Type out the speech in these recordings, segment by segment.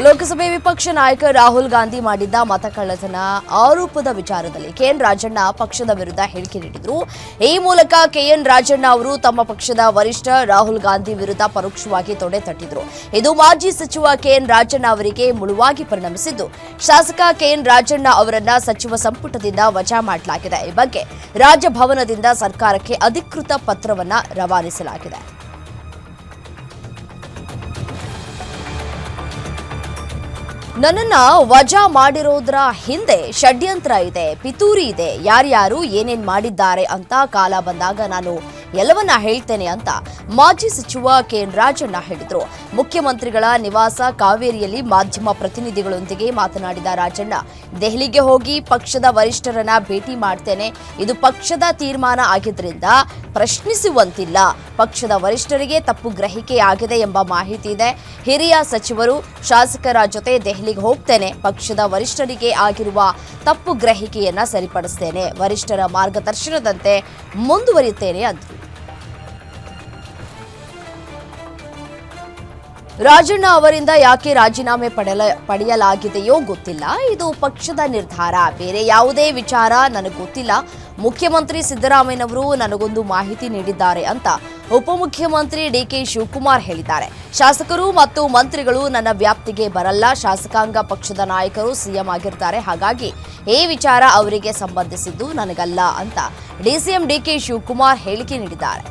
ಲೋಕಸಭೆ ವಿಪಕ್ಷ ನಾಯಕ ರಾಹುಲ್ ಗಾಂಧಿ ಮಾಡಿದ್ದ ಮತಕಳ್ಳತನ ಆರೋಪದ ವಿಚಾರದಲ್ಲಿ ಕೆಎನ್ ರಾಜಣ್ಣ ಪಕ್ಷದ ವಿರುದ್ಧ ಹೇಳಿಕೆ ನೀಡಿದ್ರು. ಈ ಮೂಲಕ ಕೆಎನ್ ರಾಜಣ್ಣ ಅವರು ತಮ್ಮ ಪಕ್ಷದ ವರಿಷ್ಠ ರಾಹುಲ್ ಗಾಂಧಿ ವಿರುದ್ಧ ಪರೋಕ್ಷವಾಗಿ ತೊಡೆ ತಟ್ಟಿದ್ರು. ಇದು ಮಾಜಿ ಸಚಿವ ಕೆಎನ್ ರಾಜಣ್ಣ ಅವರಿಗೆ ಮುಳುವಾಗಿ ಪರಿಣಮಿಸಿದ್ದು. ಶಾಸಕ ಕೆಎನ್ ರಾಜಣ್ಣ ಅವರನ್ನ ಸಚಿವ ಸಂಪುಟದಿಂದ ವಜಾ ಮಾಡಲಾಗಿದೆ. ಈ ಬಗ್ಗೆ ರಾಜಭವನದಿಂದ ಸರ್ಕಾರಕ್ಕೆ ಅಧಿಕೃತ ಪತ್ರವನ್ನ ರವಾನಿಸಲಾಗಿದೆ. ನನ್ನನ್ನ ವಜಾ ಮಾಡಿರೋದ್ರ ಹಿಂದೆ ಷಡ್ಯಂತ್ರ ಇದೆ, ಪಿತೂರಿ ಇದೆ. ಯಾರ್ಯಾರು ಏನೇನ್ ಮಾಡಿದ್ದಾರೆ ಅಂತ ಕಾಲ ಬಂದಾಗ ನಾನು ಎಲ್ಲವನ್ನ ಹೇಳ್ತೇನೆ ಅಂತ ಮಾಜಿ ಸಚಿವ ಕೆಎನ್ ರಾಜಣ್ಣ ಹೇಳಿದ್ರು. ಮುಖ್ಯಮಂತ್ರಿಗಳ ನಿವಾಸ ಕಾವೇರಿಯಲ್ಲಿ ಮಾಧ್ಯಮ ಪ್ರತಿನಿಧಿಗಳೊಂದಿಗೆ ಮಾತನಾಡಿದ ರಾಜಣ್ಣ, ದೆಹಲಿಗೆ ಹೋಗಿ ಪಕ್ಷದ ವರಿಷ್ಠರನ್ನ ಭೇಟಿ ಮಾಡ್ತೇನೆ. ಇದು ಪಕ್ಷದ ತೀರ್ಮಾನ ಆಗಿದ್ದರಿಂದ ಪ್ರಶ್ನಿಸುವಂತಿಲ್ಲ. ಪಕ್ಷದ ವರಿಷ್ಠರಿಗೆ ತಪ್ಪು ಗ್ರಹಿಕೆ ಆಗಿದೆ ಎಂಬ ಮಾಹಿತಿ ಇದೆ. ಹಿರಿಯ ಸಚಿವರು, ಶಾಸಕರ ಜೊತೆ ದೆಹಲಿಗೆ ಹೋಗ್ತೇನೆ. ಪಕ್ಷದ ವರಿಷ್ಠರಿಗೆ ಆಗಿರುವ ತಪ್ಪು ಗ್ರಹಿಕೆಯನ್ನ ಸರಿಪಡಿಸ್ತೇನೆ. ವರಿಷ್ಠರ ಮಾರ್ಗದರ್ಶನದಂತೆ ಮುಂದುವರಿಯುತ್ತೇನೆ ಅಂದರು. ರಾಜಣ್ಣ ಅವರಿಂದ ಯಾಕೆ ರಾಜೀನಾಮೆ ಪಡೆಯಲ ಪಡೆಯಲಾಗಿದೆಯೋ ಗೊತ್ತಿಲ್ಲ. ಇದು ಪಕ್ಷದ ನಿರ್ಧಾರ. ಬೇರೆ ಯಾವುದೇ ವಿಚಾರ ನನಗೆ ಗೊತ್ತಿಲ್ಲ. ಮುಖ್ಯಮಂತ್ರಿ ಸಿದ್ದರಾಮಯ್ಯನವರು ನನಗೊಂದು ಮಾಹಿತಿ ನೀಡಿದ್ದಾರೆ ಅಂತ ಉಪಮುಖ್ಯಮಂತ್ರಿ ಡಿ ಕೆ ಶಿವಕುಮಾರ್ ಹೇಳಿದ್ದಾರೆ. ಶಾಸಕರು ಮತ್ತು ಮಂತ್ರಿಗಳು ನನ್ನ ವ್ಯಾಪ್ತಿಗೆ ಬರಲ್ಲ. ಶಾಸಕಾಂಗ ಪಕ್ಷದ ನಾಯಕರು ಸಿಎಂ ಆಗಿರ್ತಾರೆ. ಹಾಗಾಗಿ ಈ ವಿಚಾರ ಅವರಿಗೆ ಸಂಬಂಧಿಸಿದ್ದು ನನಗಲ್ಲ ಅಂತ ಡಿಸಿಎಂ ಡಿಕೆ ಶಿವಕುಮಾರ್ ಹೇಳಿಕೆ ನೀಡಿದ್ದಾರೆ.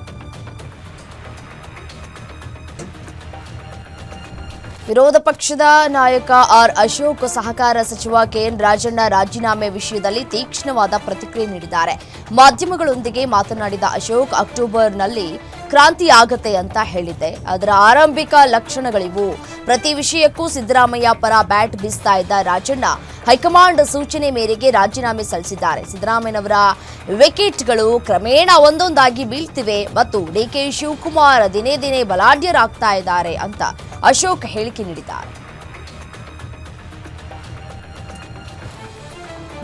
ವಿರೋಧ ಪಕ್ಷದ ನಾಯಕ ಆರ್ ಅಶೋಕ್ ಸಹಕಾರ ಸಚಿವ ಕೆಎನ್ ರಾಜಣ್ಣ ರಾಜೀನಾಮೆ ವಿಷಯದಲ್ಲಿ ತೀಕ್ಷ್ಣವಾದ ಪ್ರತಿಕ್ರಿಯೆ ನೀಡಿದ್ದಾರೆ. ಮಾಧ್ಯಮಗಳೊಂದಿಗೆ ಮಾತನಾಡಿದ ಅಶೋಕ್ ಅಕ್ಟೋಬರ್ನಲ್ಲಿ ಕ್ರಾಂತಿ ಆಗತ್ತೆ ಅಂತ ಹೇಳಿದ್ದೆ. ಅದರ ಆರಂಭಿಕ ಲಕ್ಷಣಗಳಿವು. ಪ್ರತಿ ವಿಷಯಕ್ಕೂ ಸಿದ್ದರಾಮಯ್ಯ ಪರ ಬ್ಯಾಟ್ ಬೀಸ್ತಾ ಇದ್ದ ರಾಜಣ್ಣ ಹೈಕಮಾಂಡ್ ಸೂಚನೆ ಮೇರೆಗೆ ರಾಜೀನಾಮೆ ಸಲ್ಲಿಸಿದ್ದಾರೆ. ಸಿದ್ದರಾಮಯ್ಯನವರ ವಿಕೆಟ್ಗಳು ಕ್ರಮೇಣ ಒಂದೊಂದಾಗಿ ಬೀಳ್ತಿವೆ ಮತ್ತು ಡಿಕೆ ಶಿವಕುಮಾರ್ ದಿನೇ ದಿನೇ ಬಲಾಢ್ಯರಾಗ್ತಾ ಇದ್ದಾರೆ ಅಂತ ಅಶೋಕ್ ಹೇಳಿಕೆ ನೀಡಿದ್ದಾರೆ.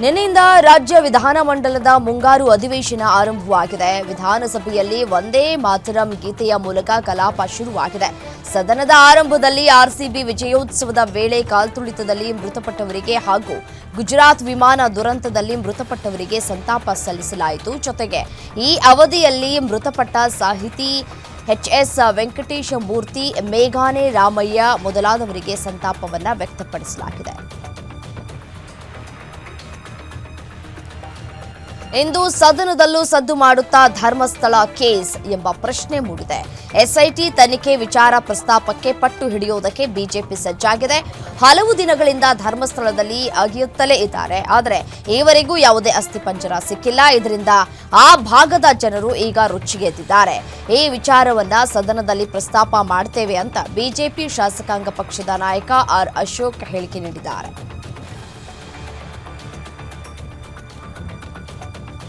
ನಿನ್ನೆಯಿಂದ ರಾಜ್ಯ ವಿಧಾನಮಂಡಲದ ಮುಂಗಾರು ಅಧಿವೇಶನ ಆರಂಭವಾಗಿದೆ. ವಿಧಾನಸಭೆಯಲ್ಲಿ ಒಂದೇ ಮಾತರಂ ಗೀತೆಯ ಮೂಲಕ ಕಲಾಪ ಶುರುವಾಗಿದೆ. ಸದನದ ಆರಂಭದಲ್ಲಿ ಆರ್ಸಿಬಿ ವಿಜಯೋತ್ಸವದ ವೇಳೆ ಕಾಲ್ತುಳಿತದಲ್ಲಿ ಮೃತಪಟ್ಟವರಿಗೆ ಹಾಗೂ ಗುಜರಾತ್ ವಿಮಾನ ದುರಂತದಲ್ಲಿ ಮೃತಪಟ್ಟವರಿಗೆ ಸಂತಾಪ ಸಲ್ಲಿಸಲಾಯಿತು. ಜೊತೆಗೆ ಈ ಅವಧಿಯಲ್ಲಿ ಮೃತಪಟ್ಟ ಸಾಹಿತಿ ಎಚ್ಎಸ್ ವೆಂಕಟೇಶ ಮೂರ್ತಿ, ಮೇಘಾನೆ ರಾಮಯ್ಯ ಮೊದಲಾದವರಿಗೆ ಸಂತಾಪವನ್ನು ವ್ಯಕ್ತಪಡಿಸಲಾಗಿದೆ. ಇಂದು ಸದನದಲ್ಲೂ ಸದ್ದು ಮಾಡುತ್ತಾ ಧರ್ಮಸ್ಥಳ ಕೇಸ್ ಎಂಬ ಪ್ರಶ್ನೆ ಮೂಡಿದೆ. ಎಸ್ಐಟಿ ತನಿಖೆ ವಿಚಾರ ಪ್ರಸ್ತಾಪಕ್ಕೆ ಪಟ್ಟು ಹಿಡಿಯುವುದಕ್ಕೆ ಬಿಜೆಪಿ ಸಜ್ಜಾಗಿದೆ. ಹಲವು ದಿನಗಳಿಂದ ಧರ್ಮಸ್ಥಳದಲ್ಲಿ ಅಗಿಯುತ್ತಲೇ ಇದ್ದಾರೆ. ಆದರೆ ಈವರೆಗೂ ಯಾವುದೇ ಅಸ್ಥಿಪಂಜರ ಸಿಕ್ಕಿಲ್ಲ. ಇದರಿಂದ ಆ ಭಾಗದ ಜನರು ಈಗ ರುಚಿಗೆದ್ದಿದ್ದಾರೆ ಈ ವಿಚಾರವನ್ನ ಸದನದಲ್ಲಿ ಪ್ರಸ್ತಾಪ ಮಾಡ್ತೇವೆ ಅಂತ ಬಿಜೆಪಿ ಶಾಸಕಾಂಗ ಪಕ್ಷದ ನಾಯಕ ಆರ್ ಅಶೋಕ್ ಹೇಳಿಕೆ ನೀಡಿದ್ದಾರೆ.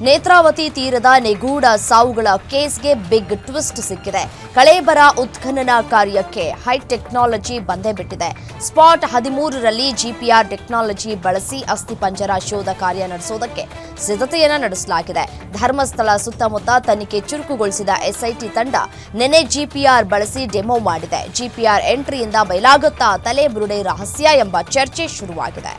ನೇತ್ರಾವತಿ ತೀರದ ನಿಗೂಢ ಸಾವುಗಳ ಕೇಸ್ಗೆ ಬಿಗ್ ಟ್ವಿಸ್ಟ್ ಸಿಕ್ಕಿದೆ. ಕಳೇಬರ ಉತ್ಖನನ ಕಾರ್ಯಕ್ಕೆ ಹೈ ಟೆಕ್ನಾಲಜಿ ಬಂದೇ ಬಿಟ್ಟಿದೆ. ಸ್ಪಾಟ್ ಹದಿಮೂರರಲ್ಲಿ ಜಿಪಿಆರ್ ಟೆಕ್ನಾಲಜಿ ಬಳಸಿ ಅಸ್ಥಿಪಂಜರ ಶೋಧ ಕಾರ್ಯ ನಡೆಸೋದಕ್ಕೆ ಸಿದ್ಧತೆಯನ್ನ ನಡೆಸಲಾಗಿದೆ. ಧರ್ಮಸ್ಥಳ ಸುತ್ತಮುತ್ತ ತನಿಖೆ ಚುರುಕುಗೊಳಿಸಿದ ಎಸ್ಐಟಿ ತಂಡ ನಿನ್ನೆ ಜಿಪಿಆರ್ ಬಳಸಿ ಡೆಮೋ ಮಾಡಿದೆ. ಜಿಪಿಆರ್ ಎಂಟ್ರಿಯಿಂದ ಬಯಲಾಗುತ್ತಾ ತಲೆ ಬುರುಡೆ ರಹಸ್ಯ ಎಂಬ ಚರ್ಚೆ ಶುರುವಾಗಿದೆ.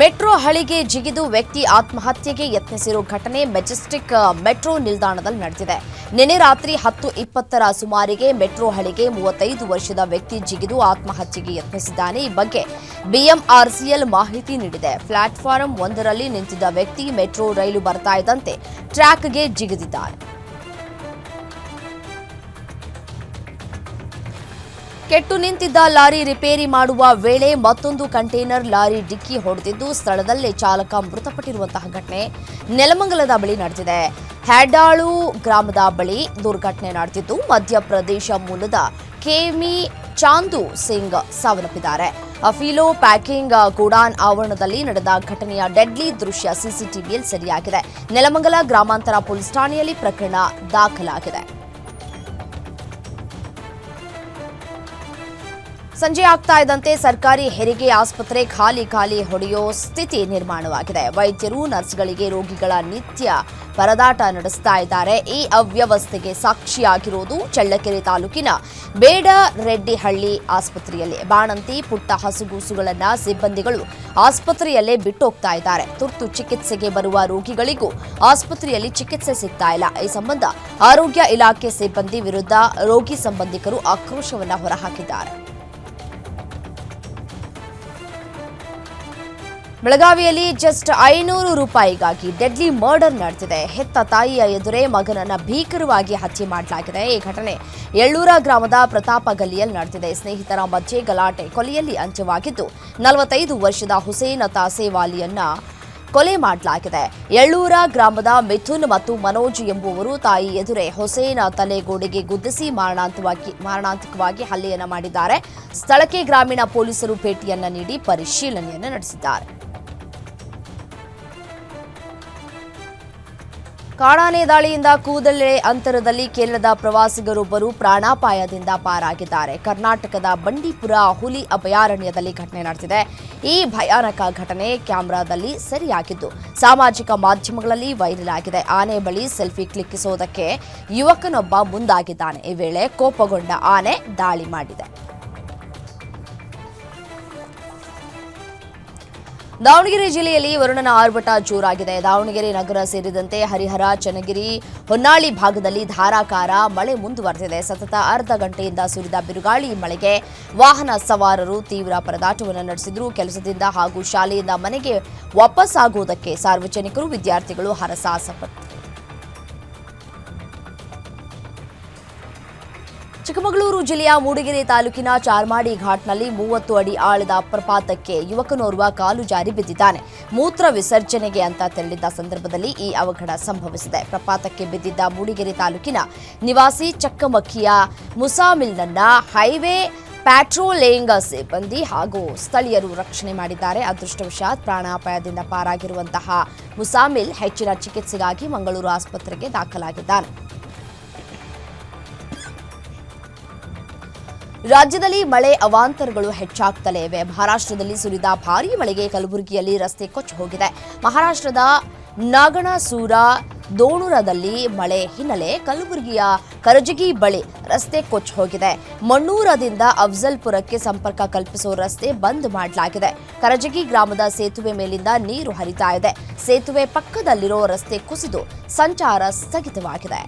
ಮೆಟ್ರೋ ಹಳಿಗೆ ಜಿಗಿದು ವ್ಯಕ್ತಿ ಆತ್ಮಹತ್ಯೆಗೆ ಯತ್ನಿಸಿರುವ ಘಟನೆ ಮೆಜೆಸ್ಟಿಕ್ ಮೆಟ್ರೋ ನಿಲ್ದಾಣದಲ್ಲಿ ನಡೆದಿದೆ. ನಿನ್ನೆ ರಾತ್ರಿ ಹತ್ತು ಇಪ್ಪತ್ತರ ಸುಮಾರಿಗೆ ಮೆಟ್ರೋ ಹಳಿಗೆ ಮೂವತ್ತೈದು ವರ್ಷದ ವ್ಯಕ್ತಿ ಜಿಗಿದು ಆತ್ಮಹತ್ಯೆಗೆ ಯತ್ನಿಸಿದ್ದಾನೆ. ಈ ಬಗ್ಗೆ ಬಿಎಂಆರ್ಸಿಎಲ್ ಮಾಹಿತಿ ನೀಡಿದೆ. ಪ್ಲಾಟ್ಫಾರಂ ಒಂದರಲ್ಲಿ ನಿಂತಿದ್ದ ವ್ಯಕ್ತಿ ಮೆಟ್ರೋ ರೈಲು ಬರ್ತಾ ಇದ್ದಂತೆ ಟ್ರ್ಯಾಕ್ಗೆ ಜಿಗಿದಿದ್ದಾನೆ. ಕೆಟ್ಟು ನಿಂತಿದ್ದ ಲಾರಿ ರಿಪೇರಿ ಮಾಡುವ ವೇಳೆ ಮತ್ತೊಂದು ಕಂಟೈನರ್ ಲಾರಿ ಡಿಕ್ಕಿ ಹೊಡೆದಿದ್ದು ಸ್ಥಳದಲ್ಲೇ ಚಾಲಕ ಮೃತಪಟ್ಟಿರುವಂತಹ ಘಟನೆ ನೆಲಮಂಗಲದ ಬಳಿ ನಡೆದಿದೆ. ಹ್ಯಾಡಾಳು ಗ್ರಾಮದ ಬಳಿ ದುರ್ಘಟನೆ ನಡೆದಿದ್ದು ಮಧ್ಯಪ್ರದೇಶ ಮೂಲದ ಕೆಮಿ ಚಾಂದು ಸಿಂಗ್ ಸಾವನ್ನಪ್ಪಿದ್ದಾರೆ. ಅಫಿಲೋ ಪ್ಯಾಕಿಂಗ್ ಗೋಡಾನ್ ಆವರಣದಲ್ಲಿ ನಡೆದ ಘಟನೆಯ ಡೆಡ್ಲಿ ದೃಶ್ಯ ಸಿಸಿಟಿವಿಯಲ್ಲಿ ಸೆರೆಯಾಗಿದೆ. ನೆಲಮಂಗಲ ಗ್ರಾಮಾಂತರ ಪೊಲೀಸ್ ಠಾಣೆಯಲ್ಲಿ ಪ್ರಕರಣ ದಾಖಲಾಗಿದೆ. ಸಂಜೆ ಆಗ್ತಾ ಇದ್ದಂತೆ ಸರ್ಕಾರಿ ಹೆರಿಗೆ ಆಸ್ಪತ್ರೆ ಖಾಲಿ ಖಾಲಿ ಹೊಡೆಯೋ ಸ್ಥಿತಿ ನಿರ್ಮಾಣವಾಗಿದೆ. ವೈದ್ಯರು, ನರ್ಸ್ಗಳಿಗೆ ರೋಗಿಗಳ ನಿತ್ಯ ಪರದಾಟ ನಡೆಸ್ತಾ ಇದ್ದಾರೆ. ಈ ಅವ್ಯವಸ್ಥೆಗೆ ಸಾಕ್ಷಿಯಾಗಿರೋದು ಚಳ್ಳಕೆರೆ ತಾಲೂಕಿನ ಬೇಡ ರೆಡ್ಡಿಹಳ್ಳಿ ಆಸ್ಪತ್ರೆಯಲ್ಲಿ. ಬಾಣಂತಿ, ಪುಟ್ಟ ಹಸುಗೂಸುಗಳನ್ನ ಸಿಬ್ಬಂದಿಗಳು ಆಸ್ಪತ್ರೆಯಲ್ಲೇ ಬಿಟ್ಟೋಗ್ತಾ ಇದ್ದಾರೆ. ತುರ್ತು ಚಿಕಿತ್ಸೆಗೆ ಬರುವ ರೋಗಿಗಳಿಗೂ ಆಸ್ಪತ್ರೆಯಲ್ಲಿ ಚಿಕಿತ್ಸೆ ಸಿಗ್ತಾ ಇಲ್ಲ. ಈ ಸಂಬಂಧ ಆರೋಗ್ಯ ಇಲಾಖೆ ಸಿಬ್ಬಂದಿ ವಿರುದ್ಧ ರೋಗಿ ಸಂಬಂಧಿಕರು ಆಕ್ರೋಶವನ್ನ ಹೊರಹಾಕಿದ್ದಾರೆ. ಬೆಳಗಾವಿಯಲ್ಲಿ ಜಸ್ಟ್ ಐನೂರು ರೂಪಾಯಿಗಾಗಿ ಡೆಡ್ಲಿ ಮರ್ಡರ್ ನಡೆದಿದೆ. ಹೆತ್ತ ತಾಯಿಯ ಎದುರೇ ಮಗನನ್ನ ಭೀಕರವಾಗಿ ಹತ್ಯೆ ಮಾಡಲಾಗಿದೆ. ಈ ಘಟನೆ ಎಳ್ಳೂರ ಗ್ರಾಮದ ಪ್ರತಾಪ ಗಲ್ಲಿಯಲ್ಲಿ ನಡೆದಿದೆ. ಸ್ನೇಹಿತರ ಮಧ್ಯೆ ಗಲಾಟೆ, ಕೊಲೆಯಲ್ಲಿ ಅಂತ್ಯವಾಗಿದ್ದು, ನಲವತ್ತೈದು ವರ್ಷದ ಹುಸೇನ ತಾಸೇವಾಲಿಯನ್ನ ಕೊಲೆ ಮಾಡಲಾಗಿದೆ. ಎಳ್ಳೂರ ಗ್ರಾಮದ ಮಿಥುನ್ ಮತ್ತು ಮನೋಜ್ ಎಂಬುವರು ತಾಯಿ ಎದುರೇ ಹೊಸೇನ ತಲೆಗೋಡೆಗೆ ಗುದ್ದಿಸಿ ಮಾರಣಾಂತವಾಗಿ ಮಾರಣಾಂತಿಕವಾಗಿ ಹಲ್ಲೆಯನ್ನ ಮಾಡಿದ್ದಾರೆ. ಸ್ಥಳಕ್ಕೆ ಗ್ರಾಮೀಣ ಪೊಲೀಸರು ಭೇಟಿಯನ್ನ ನೀಡಿ ಪರಿಶೀಲನೆಯನ್ನು ನಡೆಸಿದ್ದಾರೆ. ಕಾಡಾನೆ ದಾಳಿಯಿಂದ ಕೂದಲೆ ಅಂತರದಲ್ಲಿ ಕೇರಳದ ಪ್ರವಾಸಿಗರೊಬ್ಬರು ಪ್ರಾಣಾಪಾಯದಿಂದ ಪಾರಾಗಿದ್ದಾರೆ. ಕರ್ನಾಟಕದ ಬಂಡೀಪುರ ಹುಲಿ ಅಭಯಾರಣ್ಯದಲ್ಲಿ ಘಟನೆ ನಡೆದಿದೆ. ಈ ಭಯಾನಕ ಘಟನೆ ಕ್ಯಾಮೆರಾದಲ್ಲಿ ಸೆರೆಯಾಗಿದ್ದು, ಸಾಮಾಜಿಕ ಮಾಧ್ಯಮಗಳಲ್ಲಿ ವೈರಲ್ ಆಗಿದೆ. ಆನೆ ಬಳಿ ಸೆಲ್ಫಿ ಕ್ಲಿಕ್ಕಿಸುವುದಕ್ಕೆ ಯುವಕನೊಬ್ಬ ಮುಂದಾಗಿದ್ದಾನೆ. ಈ ವೇಳೆ ಕೋಪಗೊಂಡ ಆನೆ ದಾಳಿ ಮಾಡಿದೆ. ದಾವಣಗೆರೆ ಜಿಲ್ಲೆಯಲ್ಲಿ ವರುಣನ ಆರ್ಭಟ ಜೋರಾಗಿದೆ. ದಾವಣಗೆರೆ ನಗರ ಸೇರಿದಂತೆ ಹರಿಹರ, ಚನ್ನಗಿರಿ, ಹೊನ್ನಾಳಿ ಭಾಗದಲ್ಲಿ ಧಾರಾಕಾರ ಮಳೆ ಮುಂದುವರೆದಿದೆ. ಸತತ ಅರ್ಧ ಗಂಟೆಯಿಂದ ಸುರಿದ ಬಿರುಗಾಳಿ ಮಳೆಗೆ ವಾಹನ ಸವಾರರು ತೀವ್ರ ಪರದಾಟವನ್ನು ನಡೆಸಿದ್ರು. ಕೆಲಸದಿಂದ ಹಾಗೂ ಶಾಲೆಯಿಂದ ಮನೆಗೆ ವಾಪಸ್ಸಾಗುವುದಕ್ಕೆ ಸಾರ್ವಜನಿಕರು, ವಿದ್ಯಾರ್ಥಿಗಳು ಹರಸಾಹಸಪಟ್ಟರು ಚಿಕ್ಕಮಗಳೂರು ಜಿಲ್ಲೆಯ ಮೂಡಿಗೆರೆ ತಾಲೂಕಿನ ಚಾರ್ಮಾಡಿ ಘಾಟ್ನಲ್ಲಿ ಮೂವತ್ತು ಅಡಿ ಆಳದ ಪ್ರಪಾತಕ್ಕೆ ಯುವಕನೋರ್ವ ಕಾಲು ಜಾರಿ ಬಿದ್ದಿದ್ದಾನೆ. ಮೂತ್ರ ವಿಸರ್ಜನೆಗೆ ಅಂತ ತೆರಳಿದ್ದ ಸಂದರ್ಭದಲ್ಲಿ ಈ ಅವಘಡ ಸಂಭವಿಸಿದೆ. ಪ್ರಪಾತಕ್ಕೆ ಬಿದ್ದಿದ್ದ ಮೂಡಿಗೆರೆ ತಾಲೂಕಿನ ನಿವಾಸಿ ಚಕ್ಕಮಕ್ಕಿಯ ಮುಸಾಮಿಲ್ನನ್ನ ಹೈವೇ ಪ್ಯಾಟ್ರೋಲಿಂಗ್ ಸಿಬ್ಬಂದಿ ಹಾಗೂ ಸ್ಥಳೀಯರು ರಕ್ಷಣೆ ಮಾಡಿದ್ದಾರೆ. ಅದೃಷ್ಟವಶಾತ್ ಪ್ರಾಣಾಪಾಯದಿಂದ ಪಾರಾಗಿರುವಂತಹ ಮುಸಾಮಿಲ್ ಹೆಚ್ಚಿನ ಚಿಕಿತ್ಸೆಗಾಗಿ ಮಂಗಳೂರು ಆಸ್ಪತ್ರೆಗೆ ದಾಖಲಾಗಿದ್ದಾನೆ. ರಾಜ್ಯದಲ್ಲಿ ಮಳೆ ಅವಾಂತರಗಳು ಹೆಚ್ಚಾಗ್ತಲೇ ಇವೆ. ಮಹಾರಾಷ್ಟ್ರದಲ್ಲಿ ಸುರಿದ ಭಾರೀ ಮಳೆಗೆ ಕಲಬುರಗಿಯಲ್ಲಿ ರಸ್ತೆ ಕೊಚ್ಚಿ ಹೋಗಿದೆ. ಮಹಾರಾಷ್ಟ್ರದ ನಾಗಣಸೂರ, ದೋಣೂರದಲ್ಲಿ ಮಳೆ ಹಿನ್ನೆಲೆ ಕಲಬುರಗಿಯ ಕರಜಗಿ ಬಳಿ ರಸ್ತೆ ಕೊಚ್ಚಿ ಹೋಗಿದೆ. ಮಣ್ಣೂರದಿಂದ ಅಫ್ಜಲ್ಪುರಕ್ಕೆ ಸಂಪರ್ಕ ಕಲ್ಪಿಸುವ ರಸ್ತೆ ಬಂದ್ ಮಾಡಲಾಗಿದೆ. ಕರಜಗಿ ಗ್ರಾಮದ ಸೇತುವೆ ಮೇಲಿಂದ ನೀರು ಹರಿತಾ ಇದೆ. ಸೇತುವೆ ಪಕ್ಕದಲ್ಲಿರೋ ರಸ್ತೆ ಕುಸಿದು ಸಂಚಾರ ಸ್ಥಗಿತವಾಗಿದೆ.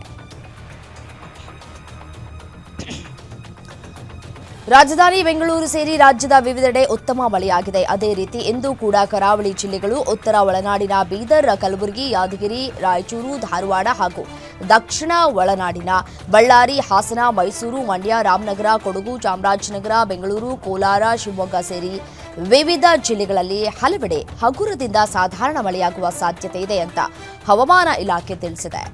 ರಾಜಧಾನಿ ಬೆಂಗಳೂರು ಸೇರಿ ರಾಜ್ಯದ ವಿವಿಧೆಡೆ ಉತ್ತಮ ಮಳೆಯಾಗಿದೆ. ಅದೇ ರೀತಿ ಇಂದು ಕೂಡ ಕರಾವಳಿ ಜಿಲ್ಲೆಗಳು ಉತ್ತರ ಒಳನಾಡಿನ ಬೀದರ್, ಕಲಬುರಗಿ, ಯಾದಗಿರಿ, ರಾಯಚೂರು, ಧಾರವಾಡ ಹಾಗೂ ದಕ್ಷಿಣ ಒಳನಾಡಿನ ಬಳ್ಳಾರಿ, ಹಾಸನ, ಮೈಸೂರು, ಮಂಡ್ಯ, ರಾಮನಗರ, ಕೊಡಗು, ಚಾಮರಾಜನಗರ, ಬೆಂಗಳೂರು, ಕೋಲಾರ, ಶಿವಮೊಗ್ಗ ಸೇರಿ ವಿವಿಧ ಜಿಲ್ಲೆಗಳಲ್ಲಿ ಹಲವೆಡೆ ಹಗುರದಿಂದ ಸಾಧಾರಣ ಮಳೆಯಾಗುವ ಸಾಧ್ಯತೆ ಇದೆ ಅಂತ ಹವಾಮಾನ ಇಲಾಖೆ ತಿಳಿಸಿದೆ.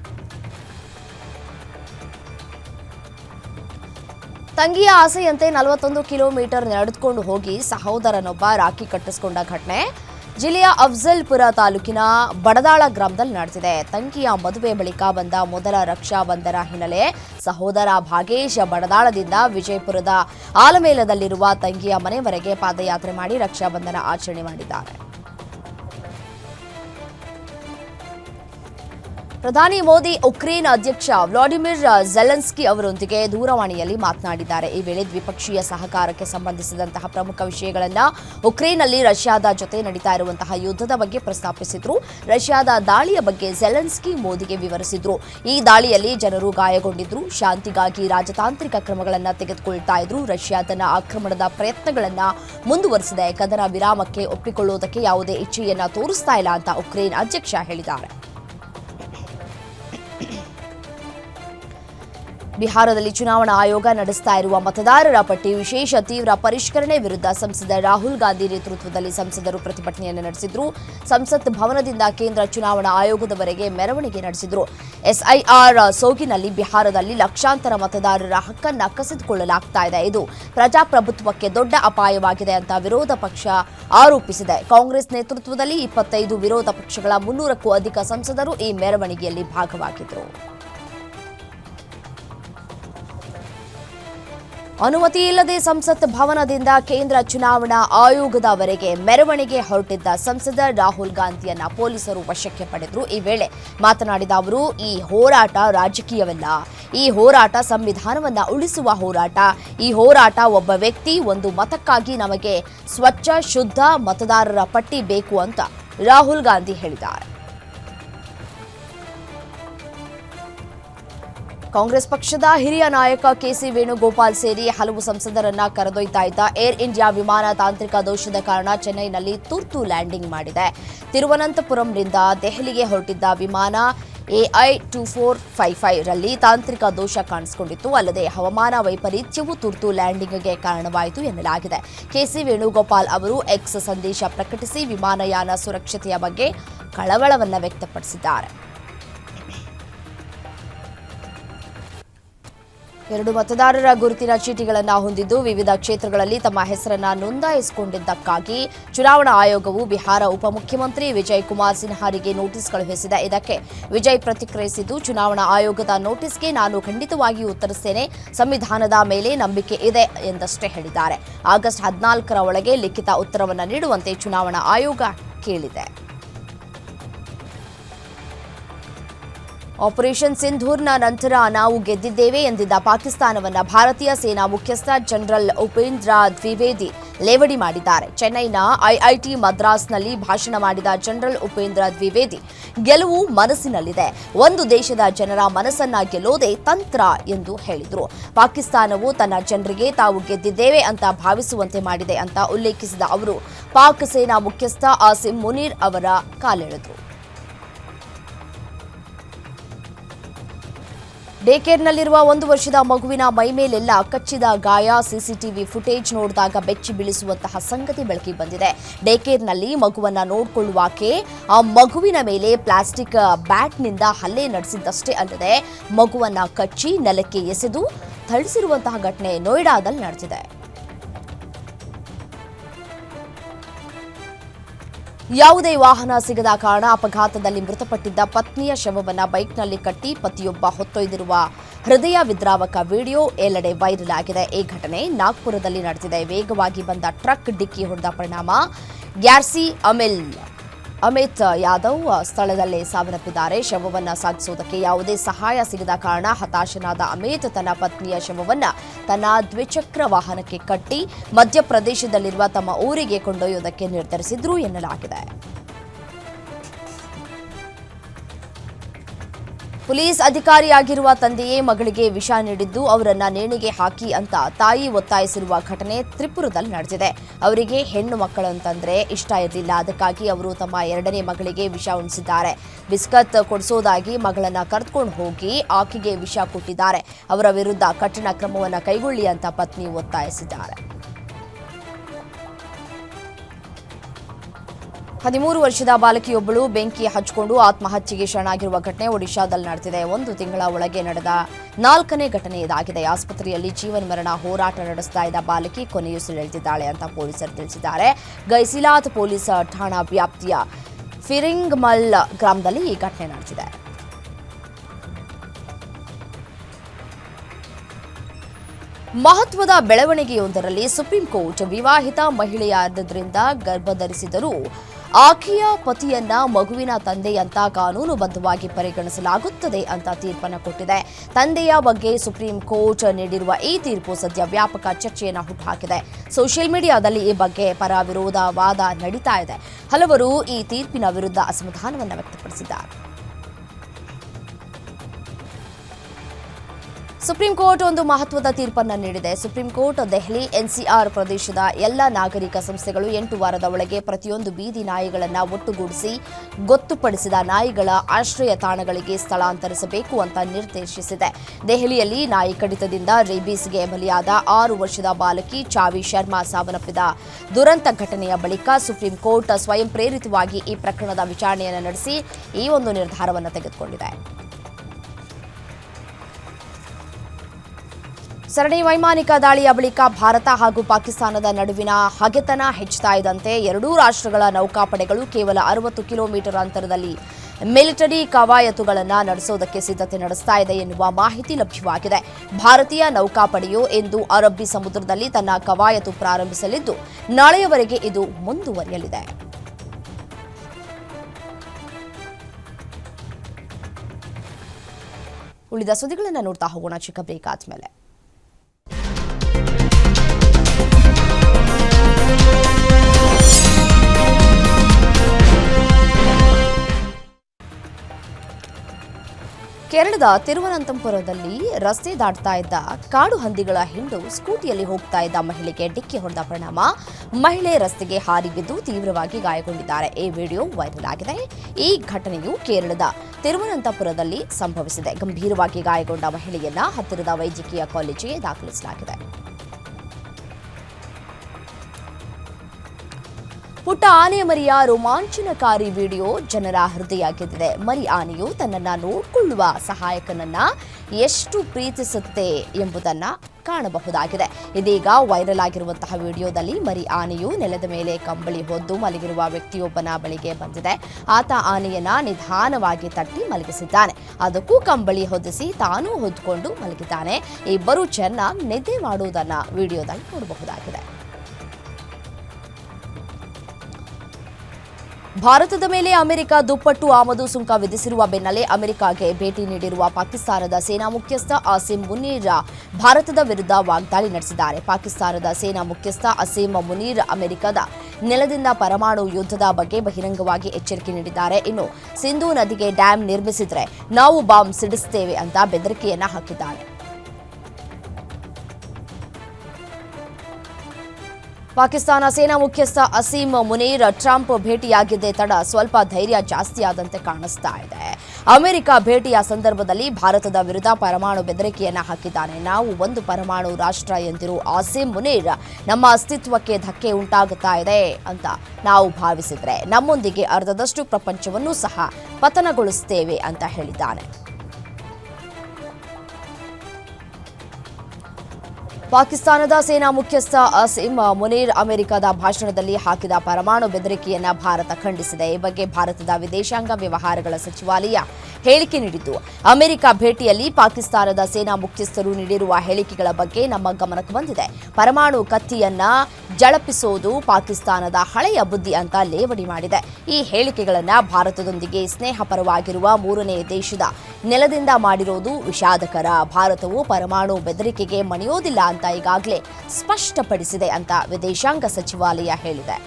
ತಂಗಿಯ ಆಸೆಯಂತೆ ನಲವತ್ತೊಂದು ಕಿಲೋಮೀಟರ್ ನಡೆದುಕೊಂಡು ಹೋಗಿ ಸಹೋದರನೊಬ್ಬ ರಾಖಿ ಕಟ್ಟಿಸಿಕೊಂಡ ಘಟನೆ ಜಿಲ್ಲೆಯ ಅಫ್ಜಲ್ಪುರ ತಾಲೂಕಿನ ಬಡದಾಳ ಗ್ರಾಮದಲ್ಲಿ ನಡೆದಿದೆ. ತಂಗಿಯ ಮದುವೆ ಬಳಿಕ ಬಂದ ಮೊದಲ ರಕ್ಷಾ ಬಂಧನ ಹಿನ್ನೆಲೆ ಸಹೋದರ ಭಾಗೇಶ ಬಡದಾಳದಿಂದ ವಿಜಯಪುರದ ಆಲಮೇಲದಲ್ಲಿರುವ ತಂಗಿಯ ಮನೆವರೆಗೆ ಪಾದಯಾತ್ರೆ ಮಾಡಿ ರಕ್ಷಾಬಂಧನ ಆಚರಣೆ ಮಾಡಿದ್ದಾರೆ. ಪ್ರಧಾನಿ ಮೋದಿ ಉಕ್ರೇನ್ ಅಧ್ಯಕ್ಷ ವ್ಲಾಡಿಮಿರ್ ಜೆಲೆನ್ಸ್ಕಿ ಅವರೊಂದಿಗೆ ದೂರವಾಣಿಯಲ್ಲಿ ಮಾತನಾಡಿದ್ದಾರೆ. ಈ ವೇಳೆ ದ್ವಿಪಕ್ಷೀಯ ಸಹಕಾರಕ್ಕೆ ಸಂಬಂಧಿಸಿದಂತಹ ಪ್ರಮುಖ ವಿಷಯಗಳನ್ನು ಉಕ್ರೇನ್ನಲ್ಲಿ ರಷ್ಯಾದ ಜೊತೆ ನಡೀತಾ ಇರುವಂತಹ ಯುದ್ಧದ ಬಗ್ಗೆ ಪ್ರಸ್ತಾಪಿಸಿದ್ರು. ರಷ್ಯಾದ ದಾಳಿಯ ಬಗ್ಗೆ ಜೆಲೆನ್ಸ್ಕಿ ಮೋದಿಗೆ ವಿವರಿಸಿದ್ರು. ಈ ದಾಳಿಯಲ್ಲಿ ಜನರು ಗಾಯಗೊಂಡಿದ್ರು. ಶಾಂತಿಗಾಗಿ ರಾಜತಾಂತ್ರಿಕ ಕ್ರಮಗಳನ್ನು ತೆಗೆದುಕೊಳ್ತಾ ಇದ್ರು. ರಷ್ಯಾ ತನ್ನ ಆಕ್ರಮಣದ ಪ್ರಯತ್ನಗಳನ್ನು ಮುಂದುವರೆಸಿದೆ. ಕದನ ವಿರಾಮಕ್ಕೆ ಒಪ್ಪಿಕೊಳ್ಳುವುದಕ್ಕೆ ಯಾವುದೇ ಇಚ್ಛೆಯನ್ನು ತೋರಿಸ್ತಾ ಇಲ್ಲ ಅಂತ ಉಕ್ರೇನ್ ಅಧ್ಯಕ್ಷ ಹೇಳಿದ್ದಾರೆ. ಬಿಹಾರದಲ್ಲಿ ಚುನಾವಣಾ ಆಯೋಗ ನಡೆಸ್ತಾ ಇರುವ ಮತದಾರರ ಪಟ್ಟಿ ವಿಶೇಷ ತೀವ್ರ ಪರಿಷ್ಕರಣೆ ವಿರುದ್ಧ ಸಂಸದ ರಾಹುಲ್ ಗಾಂಧಿ ನೇತೃತ್ವದಲ್ಲಿ ಸಂಸದರು ಪ್ರತಿಭಟನೆಯನ್ನು ನಡೆಸಿದ್ರು. ಸಂಸತ್ ಭವನದಿಂದ ಕೇಂದ್ರ ಚುನಾವಣಾ ಆಯೋಗದವರೆಗೆ ಮೆರವಣಿಗೆ ನಡೆಸಿದ್ರು. ಎಸ್ಐಆರ್ ಸೋಗಿನಲ್ಲಿ ಬಿಹಾರದಲ್ಲಿ ಲಕ್ಷಾಂತರ ಮತದಾರರ ಹಕ್ಕನ್ನು ಕಸಿದುಕೊಳ್ಳಲಾಗ್ತಾ ಇದೆ. ಇದು ಪ್ರಜಾಪ್ರಭುತ್ವಕ್ಕೆ ದೊಡ್ಡ ಅಪಾಯವಾಗಿದೆ ಅಂತ ವಿರೋಧ ಪಕ್ಷ ಆರೋಪಿಸಿದೆ. ಕಾಂಗ್ರೆಸ್ ನೇತೃತ್ವದಲ್ಲಿ ಇಪ್ಪತ್ತೈದು ವಿರೋಧ ಪಕ್ಷಗಳ ಮುನ್ನೂರಕ್ಕೂ ಅಧಿಕ ಸಂಸದರು ಈ ಮೆರವಣಿಗೆಯಲ್ಲಿ ಭಾಗವಾಗಿದ್ದರು ಅನುಮತಿ ಇಲ್ಲದೆ ಸಂಸತ್ ಭವನದಿಂದ ಕೇಂದ್ರ ಚುನಾವಣಾ ಆಯೋಗದವರೆಗೆ ಮೆರವಣಿಗೆ ಹೊರಟಿದ್ದ ಸಂಸದ ರಾಹುಲ್ ಗಾಂಧಿಯನ್ನ ಪೊಲೀಸರು ವಶಕ್ಕೆ ಪಡೆದರು. ಈ ವೇಳೆ ಮಾತನಾಡಿದ ಅವರು, ಈ ಹೋರಾಟ ರಾಜಕೀಯವಲ್ಲ. ಈ ಹೋರಾಟ ಸಂವಿಧಾನವನ್ನ ಉಳಿಸುವ ಹೋರಾಟ. ಈ ಹೋರಾಟ ಒಬ್ಬ ವ್ಯಕ್ತಿ, ಒಂದು ಮತಕ್ಕಾಗಿ ನಮಗೆ ಸ್ವಚ್ಛ, ಶುದ್ಧ ಮತದಾರರ ಪಟ್ಟಿ ಬೇಕು ಅಂತ ರಾಹುಲ್ ಗಾಂಧಿ ಹೇಳಿದ್ದಾರೆ. ಕಾಂಗ್ರೆಸ್ ಪಕ್ಷದ ಹಿರಿಯ ನಾಯಕ ಕೆಸಿ ವೇಣುಗೋಪಾಲ್ ಸೇರಿ ಹಲವು ಸಂಸದರನ್ನ ಕರೆದೊಯ್ತಾ ಇದ್ದ ಏರ್ ಇಂಡಿಯಾ ವಿಮಾನ ತಾಂತ್ರಿಕ ದೋಷದ ಕಾರಣ ಚೆನ್ನೈನಲ್ಲಿ ತುರ್ತು ಲ್ಯಾಂಡಿಂಗ್ ಮಾಡಿದೆ. ತಿರುವನಂತಪುರಂನಿಂದ ದೆಹಲಿಗೆ ಹೊರಟಿದ್ದ ವಿಮಾನ AI two four five five ರಲ್ಲಿ ತಾಂತ್ರಿಕ ದೋಷ ಕಾಣಿಸಿಕೊಂಡಿತ್ತು. ಅಲ್ಲದೆ ಹವಾಮಾನ ವೈಪರೀತ್ಯವು ತುರ್ತು ಲ್ಯಾಂಡಿಂಗ್ಗೆ ಕಾರಣವಾಯಿತು ಎನ್ನಲಾಗಿದೆ. ಕೆಸಿ ವೇಣುಗೋಪಾಲ್ ಅವರು ಎಕ್ಸ್ ಸಂದೇಶ ಪ್ರಕಟಿಸಿ ವಿಮಾನಯಾನ ಸುರಕ್ಷತೆಯ ಬಗ್ಗೆ ಕಳವಳವನ್ನು ವ್ಯಕ್ತಪಡಿಸಿದ್ದಾರೆ. ಎರಡು ಮತದಾರರ ಗುರುತಿನ ಚೀಟಿಗಳನ್ನು ಹೊಂದಿದ್ದು ವಿವಿಧ ಕ್ಷೇತ್ರಗಳಲ್ಲಿ ತಮ್ಮ ಹೆಸರನ್ನ ನೋಂದಾಯಿಸಿಕೊಂಡಿದ್ದಕ್ಕಾಗಿ ಚುನಾವಣಾ ಆಯೋಗವು ಬಿಹಾರ ಉಪಮುಖ್ಯಮಂತ್ರಿ ವಿಜಯ್ ಕುಮಾರ್ ಸಿನ್ಹಾರಿಗೆ ನೋಟಿಸ್ ಕಳುಹಿಸಿದೆ ಇದಕ್ಕೆ ವಿಜಯ್ ಪ್ರತಿಕ್ರಿಯಿಸಿದ್ದು, ಚುನಾವಣಾ ಆಯೋಗದ ನೋಟಿಸ್ಗೆ ನಾನು ಖಂಡಿತವಾಗಿ ಉತ್ತರಿಸ್ತೇನೆ. ಸಂವಿಧಾನದ ಮೇಲೆ ನಂಬಿಕೆ ಇದೆ ಎಂದಷ್ಟೇ ಹೇಳಿದ್ದಾರೆ. ಆಗಸ್ಟ್ ಹದಿನಾಲ್ಕರ ಒಳಗೆ ಲಿಖಿತ ಉತ್ತರವನ್ನು ನೀಡುವಂತೆ ಚುನಾವಣಾ ಆಯೋಗ ಕೇಳಿದೆ. ಆಪರೇಷನ್ ಸಿಂಧೂರ್ನ ನಂತರ ನಾವು ಗೆದ್ದಿದ್ದೇವೆ ಎಂದಿದ್ದ ಪಾಕಿಸ್ತಾನವನ್ನು ಭಾರತೀಯ ಸೇನಾ ಮುಖ್ಯಸ್ಥ ಜನರಲ್ ಉಪೇಂದ್ರ ದ್ವಿವೇದಿ ಲೇವಡಿ ಮಾಡಿದ್ದಾರೆ. ಚೆನ್ನೈನ ಐಐಟಿ ಮದ್ರಾಸ್ನಲ್ಲಿ ಭಾಷಣ ಮಾಡಿದ ಜನರಲ್ ಉಪೇಂದ್ರ ದ್ವಿವೇದಿ, ಗೆಲುವು ಮನಸ್ಸಿನಲ್ಲಿದೆ. ಒಂದು ದೇಶದ ಜನರ ಮನಸ್ಸನ್ನ ಗೆಲ್ಲೋದೇ ತಂತ್ರ ಎಂದು ಹೇಳಿದರು. ಪಾಕಿಸ್ತಾನವು ತನ್ನ ಜನರಿಗೆ ತಾವು ಗೆದ್ದಿದ್ದೇವೆ ಅಂತ ಭಾವಿಸುವಂತೆ ಮಾಡಿದೆ ಅಂತ ಉಲ್ಲೇಖಿಸಿದ ಅವರು, ಪಾಕ್ ಸೇನಾ ಮುಖ್ಯಸ್ಥ ಆಸಿಮ್ ಮುನೀರ್ ಅವರ ಕಾಲೆಳೆದರು. ಡೇಕೇರ್ನಲ್ಲಿರುವ ಒಂದು ವರ್ಷದ ಮಗುವಿನ ಮೈಮೇಲೆಲ್ಲ ಕಚ್ಚಿದ ಗಾಯ, ಸಿಸಿಟಿವಿ ಫುಟೇಜ್ ನೋಡಿದಾಗ ಬೆಚ್ಚಿ ಬೀಳಿಸುವಂತಹ ಸಂಗತಿ ಬೆಳಕಿ ಬಂದಿದೆ. ಡೇ ಕೇರ್ನಲ್ಲಿ ಮಗುವನ್ನ ನೋಡಿಕೊಳ್ಳುವಾಕೆ ಆ ಮಗುವಿನ ಮೇಲೆ ಪ್ಲಾಸ್ಟಿಕ್ ಬ್ಯಾಟ್ನಿಂದ ಹಲ್ಲೆ ನಡೆಸಿದ್ದಷ್ಟೇ ಅಲ್ಲದೆ ಮಗುವನ್ನ ಕಚ್ಚಿ ನೆಲಕ್ಕೆ ಎಸೆದು ಥಳಿಸಿರುವಂತಹ ಘಟನೆ ನೋಯ್ಡಾದಲ್ಲಿ ನಡೆದಿದೆ. ಯಾವುದೇ ವಾಹನ ಸಿಗದ ಕಾರಣ ಅಪಘಾತದಲ್ಲಿ ಮೃತಪಟ್ಟಿದ್ದ ಪತ್ನಿಯ ಶವವನ್ನು ಬೈಕ್ನಲ್ಲಿ ಕಟ್ಟಿ ಪತಿಯೊಬ್ಬ ಹೊತ್ತೊಯ್ದಿರುವ ಹೃದಯ ವಿದ್ರಾವಕ ವಿಡಿಯೋ ಎಲ್ಲೆಡೆ ವೈರಲ್ ಆಗಿದೆ. ಈ ಘಟನೆ ನಾಗ್ಪುರದಲ್ಲಿ ನಡೆದಿದೆ. ವೇಗವಾಗಿ ಬಂದ ಟ್ರಕ್ ಡಿಕ್ಕಿ ಹೊಡೆದ ಪರಿಣಾಮ ಗ್ಯಾರ್ಸಿ ಅಮಿಲ್. ಅಮಿತ್ ಯಾದವ್ ಸ್ಥಳದಲ್ಲೇ ಸಾವನ್ನಪ್ಪಿದ್ದಾರೆ. ಶವವನ್ನು ಸಾಗಿಸುವುದಕ್ಕೆ ಯಾವುದೇ ಸಹಾಯ ಸಿಗದ ಕಾರಣ ಹತಾಶನಾದ ಅಮಿತ್ ತನ್ನ ಪತ್ನಿಯ ಶವವನ್ನು ತನ್ನ ದ್ವಿಚಕ್ರ ವಾಹನಕ್ಕೆ ಕಟ್ಟಿ ಮಧ್ಯಪ್ರದೇಶದಲ್ಲಿರುವ ತಮ್ಮ ಊರಿಗೆ ಕೊಂಡೊಯ್ಯುವುದಕ್ಕೆ ನಿರ್ಧರಿಸಿದ್ರು ಎನ್ನಲಾಗಿದೆ. ಪೊಲೀಸ್ ಅಧಿಕಾರಿಯಾಗಿರುವ ತಂದೆಯೇ ಮಗಳಿಗೆ ವಿಷ ನೀಡಿದ್ದು, ಅವರನ್ನ ನೇಣಿಗೆ ಹಾಕಿ ಅಂತ ತಾಯಿ ಒತ್ತಾಯಿಸಿರುವ ಘಟನೆ ತ್ರಿಪುರದಲ್ಲಿ ನಡೆದಿದೆ. ಅವರಿಗೆ ಹೆಣ್ಣು ಮಕ್ಕಳಂತಂದ್ರೆ ಇಷ್ಟ ಇರಲಿಲ್ಲ. ಅದಕ್ಕಾಗಿ ಅವರು ತಮ್ಮ ಎರಡನೇ ಮಗಳಿಗೆ ವಿಷ ಉಣಿಸಿದ್ದಾರೆ. ಬಿಸ್ಕತ್ ಕೊಡಿಸೋದಾಗಿ ಮಗಳನ್ನ ಕರೆದುಕೊಂಡು ಹೋಗಿ ಆಕೆಗೆ ವಿಷ ಕೊಟ್ಟಿದ್ದಾರೆ. ಅವರ ವಿರುದ್ಧ ಕಠಿಣ ಕ್ರಮವನ್ನು ಕೈಗೊಳ್ಳಿ ಅಂತ ಪತ್ನಿ ಒತ್ತಾಯಿಸಿದ್ದಾರೆ. ಹದಿಮೂರು ವರ್ಷದ ಬಾಲಕಿಯೊಬ್ಬಳು ಬೆಂಕಿ ಹಚ್ಚಿಕೊಂಡು ಆತ್ಮಹತ್ಯೆಗೆ ಶರಣಾಗಿರುವ ಘಟನೆ ಒಡಿಶಾದಲ್ಲಿ ನಡೆದಿದೆ. ಒಂದು ತಿಂಗಳ ಒಳಗೆ ನಡೆದ ನಾಲ್ಕನೇ ಘಟನೆ ಇದಾಗಿದೆ. ಆಸ್ಪತ್ರೆಯಲ್ಲಿ ಜೀವನ ಮರಣ ಹೋರಾಟ ನಡೆಸ್ತಾ ಇದ್ದ ಬಾಲಕಿ ಕೊನೆಯುಸಿರೆಳೆದಿದ್ದಾಳೆ ಅಂತ ಪೊಲೀಸರು ತಿಳಿಸಿದ್ದಾರೆ. ಗೈಸಿಲಾತ್ ಪೊಲೀಸ್ ಠಾಣಾ ವ್ಯಾಪ್ತಿಯ ಫಿರಿಂಗ್ಮಲ್ ಗ್ರಾಮದಲ್ಲಿ ಈ ಘಟನೆ ನಡೆದಿದೆ. ಮಹತ್ವದ ಬೆಳವಣಿಗೆಯೊಂದರಲ್ಲಿ ಸುಪ್ರೀಂ ಕೋರ್ಟ್ ವಿವಾಹಿತ ಮಹಿಳೆಯಾದ್ದರಿಂದ ಗರ್ಭಧರಿಸಿದರೂ ಆಕೆಯ ಪತಿಯನ್ನ ಮಗುವಿನ ತಂದೆಯಂತ ಕಾನೂನುಬದ್ಧವಾಗಿ ಪರಿಗಣಿಸಲಾಗುತ್ತದೆ ಅಂತ ತೀರ್ಪನ್ನು ಕೊಟ್ಟಿದೆ. ತಂದೆಯ ಬಗ್ಗೆ ಸುಪ್ರೀಂ ಕೋರ್ಟ್ ನೀಡಿರುವ ಈ ತೀರ್ಪು ಸದ್ಯ ವ್ಯಾಪಕ ಚರ್ಚೆಯನ್ನು ಹುಟ್ಟುಹಾಕಿದೆ ಸೋಷಿಯಲ್ ಮೀಡಿಯಾದಲ್ಲಿ ಈ ಬಗ್ಗೆ ಪರ ವಿರೋಧ ವಾದ ನಡೀತಾ ಇದೆ. ಹಲವರು ಈ ತೀರ್ಪಿನ ವಿರುದ್ಧ ಅಸಮಾಧಾನವನ್ನು ವ್ಯಕ್ತಪಡಿಸಿದ್ದಾರೆ. ಸುಪ್ರೀಂ ಕೋರ್ಟ್ ಒಂದು ಮಹತ್ವದ ತೀರ್ಪನ್ನು ನೀಡಿದೆ. ಸುಪ್ರೀಂ ಕೋರ್ಟ್ ದೆಹಲಿ, ಎನ್ಸಿಆರ್ ಪ್ರದೇಶದ ಎಲ್ಲ ನಾಗರಿಕ ಸಂಸ್ಥೆಗಳು ಎಂಟು ವಾರದ ಒಳಗೆ ಪ್ರತಿಯೊಂದು ಬೀದಿ ನಾಯಿಗಳನ್ನು ಒಟ್ಟುಗೂಡಿಸಿ ಗೊತ್ತುಪಡಿಸಿದ ನಾಯಿಗಳ ಆಶ್ರಯ ತಾಣಗಳಿಗೆ ಸ್ಥಳಾಂತರಿಸಬೇಕು ಅಂತ ನಿರ್ದೇಶಿಸಿದೆ. ದೆಹಲಿಯಲ್ಲಿ ನಾಯಿ ಕಡಿತದಿಂದ ರೇಬೀಸ್ಗೆ ಬಲಿಯಾದ ಆರು ವರ್ಷದ ಬಾಲಕಿ ಚಾವಿ ಶರ್ಮಾ ಸಾವನ್ನಪ್ಪಿದ ದುರಂತ ಘಟನೆಯ ಬಳಿಕ ಸುಪ್ರೀಂ ಕೋರ್ಟ್ ಸ್ವಯಂ ಪ್ರೇರಿತವಾಗಿ ಈ ಪ್ರಕರಣದ ವಿಚಾರಣೆಯನ್ನು ನಡೆಸಿ ಈ ಒಂದು ನಿರ್ಧಾರವನ್ನು ತೆಗೆದುಕೊಂಡಿದೆ. ಸರಣಿ ವೈಮಾನಿಕ ದಾಳಿಯ ಬಳಿಕ ಭಾರತ ಹಾಗೂ ಪಾಕಿಸ್ತಾನದ ನಡುವಿನ ಹಗೆತನ ಹೆಚ್ಚುತ್ತಾ ಇದ್ದಂತೆ ಎರಡೂ ರಾಷ್ಟ್ರಗಳ ನೌಕಾಪಡೆಗಳು ಕೇವಲ ಅರವತ್ತು ಕಿಲೋಮೀಟರ್ ಅಂತರದಲ್ಲಿ ಮಿಲಿಟರಿ ಕವಾಯತುಗಳನ್ನು ನಡೆಸೋದಕ್ಕೆ ಸಿದ್ಧತೆ ನಡೆಸ್ತಾ ಇದೆ ಎನ್ನುವ ಮಾಹಿತಿ ಲಭ್ಯವಾಗಿದೆ. ಭಾರತೀಯ ನೌಕಾಪಡೆಯು ಇಂದು ಅರಬ್ಬಿ ಸಮುದ್ರದಲ್ಲಿ ತನ್ನ ಕವಾಯತು ಪ್ರಾರಂಭಿಸಲಿದ್ದು, ನಾಳೆಯವರೆಗೆ ಇದು ಮುಂದುವರಿಯಲಿದೆ. ಉಳಿದ ಸುದ್ದಿಗಳನ್ನು ನೋಡ್ತಾ ಹೋಗೋಣ. ಚಿಕ್ಕ ಬ್ರೇಕ್ ಆದ್ಮೇಲೆ. ಕೇರಳದ ತಿರುವನಂತಪುರದಲ್ಲಿ ರಸ್ತೆ ದಾಟ್ತಾ ಇದ್ದ ಕಾಡು ಹಂದಿಗಳ ಹಿಂಡು ಸ್ಕೂಟಿಯಲ್ಲಿ ಹೋಗ್ತಾ ಇದ್ದ ಮಹಿಳೆಗೆ ಡಿಕ್ಕಿ ಹೊಡೆದ ಪರಿಣಾಮ. ಮಹಿಳೆ ರಸ್ತೆಗೆ ಹಾರಿ ಬಿದ್ದು ತೀವ್ರವಾಗಿ ಗಾಯಗೊಂಡಿದ್ದಾರೆ. ಈ ವಿಡಿಯೋ ವೈರಲ್ ಆಗಿದೆ. ಈ ಘಟನೆಯು ಕೇರಳದ ತಿರುವನಂತಪುರದಲ್ಲಿ ಸಂಭವಿಸಿದೆ. ಗಂಭೀರವಾಗಿ ಗಾಯಗೊಂಡ ಮಹಿಳೆಯನ್ನ ಹತ್ತಿರದ ವೈದ್ಯಕೀಯ ಕಾಲೇಜಿಗೆ ದಾಖಲಿಸಲಾಗಿದೆ. ಪುಟ್ಟ ಆನೆ ಮರಿಯ ರೋಮಾಂಚನಕಾರಿ ವಿಡಿಯೋ ಜನರ ಹೃದಯ ಗೆದ್ದಿದೆ ಮರಿ ಆನೆಯು ತನ್ನನ್ನು ನೋಡಿಕೊಳ್ಳುವ ಸಹಾಯಕನನ್ನ ಎಷ್ಟು ಪ್ರೀತಿಸುತ್ತೆ ಎಂಬುದನ್ನ ಕಾಣಬಹುದಾಗಿದೆ. ಇದೀಗ ವೈರಲ್ ಆಗಿರುವಂತಹ ವಿಡಿಯೋದಲ್ಲಿ ಮರಿ ಆನೆಯು ನೆಲದ ಮೇಲೆ ಕಂಬಳಿ ಹೊದ್ದು ಮಲಗಿರುವ ವ್ಯಕ್ತಿಯೊಬ್ಬನ ಬಳಿಗೆ ಬಂದಿದೆ. ಆತ ಆನೆಯನ್ನ ನಿಧಾನವಾಗಿ ತಟ್ಟಿ ಮಲಗಿಸಿದ್ದಾನೆ. ಅದಕ್ಕೂ ಕಂಬಳಿ ಹೊದಿಸಿ ತಾನೂ ಹೊದ್ಕೊಂಡು ಮಲಗಿದ್ದಾನೆ. ಇಬ್ಬರು ಚೆನ್ನಾಗಿ ನಿದ್ದೆ ಮಾಡುವುದನ್ನ ವಿಡಿಯೋದಲ್ಲಿ ನೋಡಬಹುದಾಗಿದೆ. ಭಾರತದ ಮೇಲೆ ಅಮೆರಿಕ ದುಪ್ಪಟ್ಟು ಆಮದು ಸುಂಕ ವಿಧಿಸಿರುವ ಬೆನ್ನಲ್ಲೇ ಅಮೆರಿಕಾಗೆ ಭೇಟಿ ನೀಡಿರುವ ಪಾಕಿಸ್ತಾನದ ಸೇನಾ ಮುಖ್ಯಸ್ಥ ಆಸಿಮ್ ಮುನೀರ್ ಭಾರತದ ವಿರುದ್ಧ ವಾಗ್ದಾಳಿ ನಡೆಸಿದ್ದಾರೆ. ಪಾಕಿಸ್ತಾನದ ಸೇನಾ ಮುಖ್ಯಸ್ಥ ಅಸೀಮ್ ಮುನೀರ್ ಅಮೆರಿಕದ ನೆಲದಿಂದ ಪರಮಾಣು ಯುದ್ಧದ ಬಗ್ಗೆ ಬಹಿರಂಗವಾಗಿ ಎಚ್ಚರಿಕೆ ನೀಡಿದ್ದಾರೆ. ಇನ್ನು ಸಿಂಧೂ ನದಿಗೆ ಡ್ಯಾಂ ನಿರ್ಮಿಸಿದರೆ ನಾವು ಬಾಂಬ್ ಸಿಡಿಸುತ್ತೇವೆ ಅಂತ ಬೆದರಿಕೆಯನ್ನ ಹಾಕಿದ್ದಾರೆ. ಪಾಕಿಸ್ತಾನ ಸೇನಾ ಮುಖ್ಯಸ್ಥ ಅಸೀಮ್ ಮುನೀರ್ ಟ್ರಂಪ್ ಭೇಟಿಯಾಗಿದ್ದೇ ತಡ ಸ್ವಲ್ಪ ಧೈರ್ಯ ಜಾಸ್ತಿಯಾದಂತೆ ಕಾಣಿಸ್ತಾ ಇದೆ. ಅಮೆರಿಕ ಭೇಟಿಯ ಸಂದರ್ಭದಲ್ಲಿ ಭಾರತದ ವಿರುದ್ಧ ಪರಮಾಣು ಬೆದರಿಕೆಯನ್ನು ಹಾಕಿದ್ದಾನೆ. ನಾವು ಒಂದು ಪರಮಾಣು ರಾಷ್ಟ್ರ ಎಂದಿರು ಆಸೀಮ್ ಮುನೀರ್ ನಮ್ಮ ಅಸ್ತಿತ್ವಕ್ಕೆ ಧಕ್ಕೆ ಉಂಟಾಗುತ್ತಾ ಇದೆ ಅಂತ ನಾವು ಭಾವಿಸಿದ್ರೆ ನಮ್ಮೊಂದಿಗೆ ಅರ್ಧದಷ್ಟು ಪ್ರಪಂಚವನ್ನು ಸಹ ಪತನಗೊಳಿಸುತ್ತೇವೆ ಅಂತ ಹೇಳಿದ್ದಾನೆ. ಪಾಕಿಸ್ತಾನದ ಸೇನಾ ಮುಖ್ಯಸ್ಥ ಅಸೀಮ್ ಮುನೀರ್ ಅಮೆರಿಕದ ಭಾಷಣದಲ್ಲಿ ಹಾಕಿದ ಪರಮಾಣು ಬೆದರಿಕೆಯನ್ನ ಭಾರತ ಖಂಡಿಸಿದೆ. ಈ ಬಗ್ಗೆ ಭಾರತದ ವಿದೇಶಾಂಗ ವ್ಯವಹಾರಗಳ ಸಚಿವಾಲಯ ಹೇಳಿಕೆ ನೀಡಿದ್ದು, ಅಮೆರಿಕ ಭೇಟಿಯಲ್ಲಿ ಪಾಕಿಸ್ತಾನದ ಸೇನಾ ಮುಖ್ಯಸ್ಥರು ನೀಡಿರುವ ಹೇಳಿಕೆಗಳ ಬಗ್ಗೆ ನಮ್ಮ ಗಮನಕ್ಕೆ ಬಂದಿದೆ. ಪರಮಾಣು ಕತ್ತಿಯನ್ನ ಜಳಪಿಸೋದು ಪಾಕಿಸ್ತಾನದ ಹಳೆಯ ಬುದ್ಧಿ ಅಂತ ಲೇವಡಿ ಮಾಡಿದೆ. ಈ ಹೇಳಿಕೆಗಳನ್ನ ಭಾರತದೊಂದಿಗೆ ಸ್ನೇಹಪರವಾಗಿರುವ ಮೂರನೇ ದೇಶದ ನೆಲದಿಂದ ಮಾಡಿರೋದು ವಿಷಾದಕರ. ಭಾರತವು ಪರಮಾಣು ಬೆದರಿಕೆಗೆ ಮಣಿಯೋದಿಲ್ಲ ಅಂತ ಈಗಾಗಲೇ ಸ್ಪಷ್ಟಪಡಿಸಿದೆ ಅಂತ ವಿದೇಶಾಂಗ ಸಚಿವಾಲಯ ಹೇಳಿದೆ.